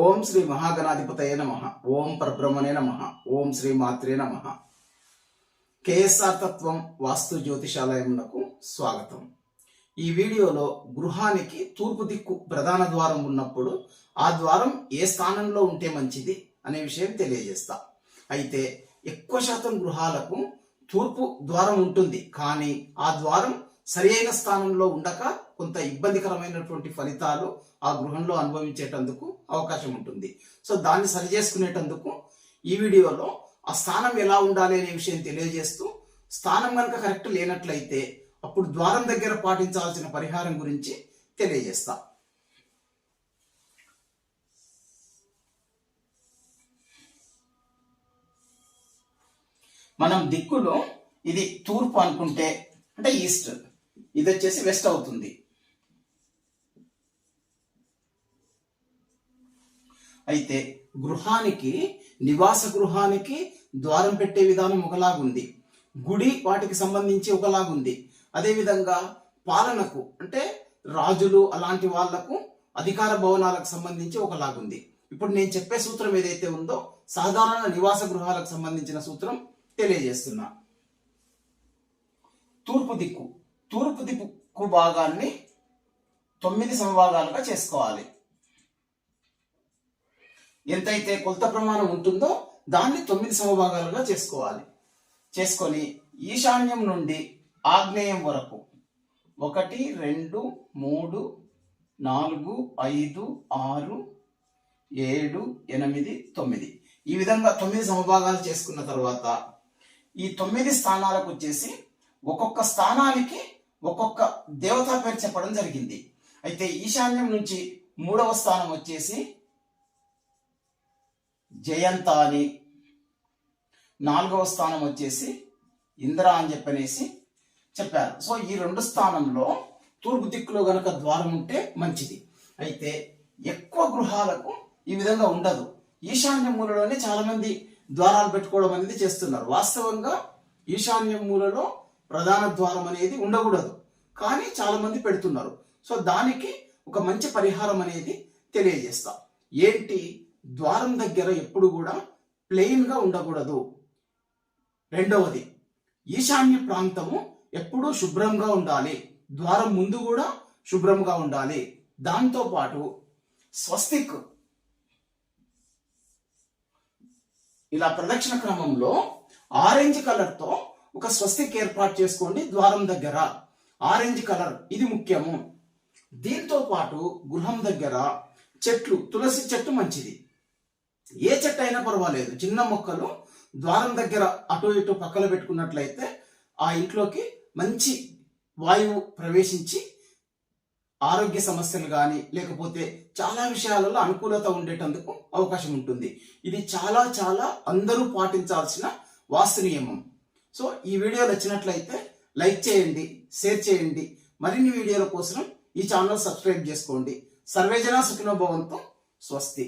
ఓం శ్రీ మహాగణాధిపతయ నమ. ఓం పరబ్రహ్మణే నమ. ఓం శ్రీ మాత్రే నమ. కేఎస్ఆర్ తత్వం వాస్తు జ్యోతిషాలయమునకు స్వాగతం. ఈ వీడియోలో గృహానికి తూర్పు దిక్కు ప్రధాన ద్వారం ఉన్నప్పుడు ఆ ద్వారం ఏ స్థానంలో ఉంటే మంచిది అనే విషయం తెలియజేస్తా. అయితే ఎక్కువ శాతం గృహాలకు తూర్పు ద్వారం ఉంటుంది. కానీ ఆ ద్వారం సరి అయిన స్థానంలో ఉండక కొంత ఇబ్బందికరమైనటువంటి ఫలితాలు ఆ గృహంలో అనుభవించేటందుకు అవకాశం ఉంటుంది. సో దాన్ని సరి చేసుకునేటందుకు ఈ వీడియోలో ఆ స్థానం ఎలా ఉండాలి అనే విషయం తెలియజేస్తూ స్థానం కనుక కరెక్ట్ లేనట్లయితే అప్పుడు ద్వారం దగ్గర పాటించాల్సిన పరిహారం గురించి తెలియజేస్తా. మనం దిక్కులో ఇది తూర్పు అనుకుంటే అంటే ఈస్ట్. ఇది వచ్చేసి వెస్ట్ అవుతుంది. అయితే గృహానికి నివాస గృహానికి ద్వారం పెట్టే విధానం ఒకలాగుంది. గుడి వాటికి సంబంధించి ఒకలాగుంది. అదేవిధంగా పాలనకు అంటే రాజులు అలాంటి వాళ్ళకు అధికార భవనాలకు సంబంధించి ఒకలాగుంది. ఇప్పుడు నేను చెప్పే సూత్రం ఏదైతే ఉందో సాధారణ నివాస గృహాలకు సంబంధించిన సూత్రం తెలియజేస్తున్నా. తూర్పు దిక్కు. తూర్పు దిక్కు భాగాన్ని తొమ్మిది సమభాగాలుగా చేసుకోవాలి. ఎంతైతే కొలత ప్రమాణం ఉంటుందో దాన్ని తొమ్మిది సమభాగాలుగా చేసుకోవాలి. చేసుకొని ఈశాన్యం నుండి ఆగ్నేయం వరకు ఒకటి రెండు మూడు నాలుగు ఐదు ఆరు ఏడు ఎనిమిది తొమ్మిది. ఈ విధంగా తొమ్మిది సమభాగాలు చేసుకున్న తర్వాత ఈ తొమ్మిది స్థానాలకు వచ్చేసి ఒక్కొక్క స్థానానికి ఒక్కొక్క దేవత పేరు చెప్పడం జరిగింది. అయితే ఈశాన్యం నుంచి మూడవ స్థానం వచ్చేసి జయంత అని నాలుగవ స్థానం వచ్చేసి ఇంద్ర అని చెప్పనేసి చెప్పారు. సో ఈ రెండు స్థానంలో తూర్పు దిక్కులో గనక ద్వారం ఉంటే మంచిది. అయితే ఎక్కువ గృహాలకు ఈ విధంగా ఉండదు. ఈశాన్య మూలలోనే చాలా మంది ద్వారాలు పెట్టుకోవడం అనేది చేస్తున్నారు. వాస్తవంగా ఈశాన్య మూలలో ప్రధాన ద్వారం అనేది ఉండకూడదు. కానీ చాలామంది పెడుతున్నారు. సో దానికి ఒక మంచి పరిహారం అనేది తెలియజేస్తా. ఏంటి? ద్వారం దగ్గర ఎప్పుడు కూడా ప్లెయిన్గా ఉండకూడదు. రెండవది ఈశాన్య ప్రాంతము ఎప్పుడూ శుభ్రంగా ఉండాలి. ద్వారం ముందు కూడా శుభ్రంగా ఉండాలి. దాంతో పాటు స్వస్తిక్ ఇలా ప్రదక్షిణ క్రమంలో ఆరెంజ్ కలర్తో ఒక స్వస్తిక్ ఏర్పాటు చేసుకోండి ద్వారం దగ్గర. ఆరెంజ్ కలర్ ఇది ముఖ్యము. దీంతో పాటు గృహం దగ్గర చెట్లు తులసి చెట్టు మంచిది. ఏ చెట్టు అయినా పర్వాలేదు. చిన్న మొక్కలు ద్వారం దగ్గర అటు ఇటు పక్కన పెట్టుకున్నట్లయితే ఆ ఇంట్లోకి మంచి వాయువు ప్రవేశించి ఆరోగ్య సమస్యలు కానీ లేకపోతే చాలా విషయాలలో అనుకూలత ఉండేటందుకు అవకాశం ఉంటుంది. ఇది చాలా చాలా అందరూ పాటించాల్సిన వాస్తు నియమం. సో ఈ వీడియో నచ్చినట్లయితే లైక్ చేయండి షేర్ చేయండి. మరిన్ని వీడియోల కోసం ఈ ఛానల్ సబ్స్క్రైబ్ చేసుకోండి. సర్వేజన సుఖినోభవంతో స్వస్తి.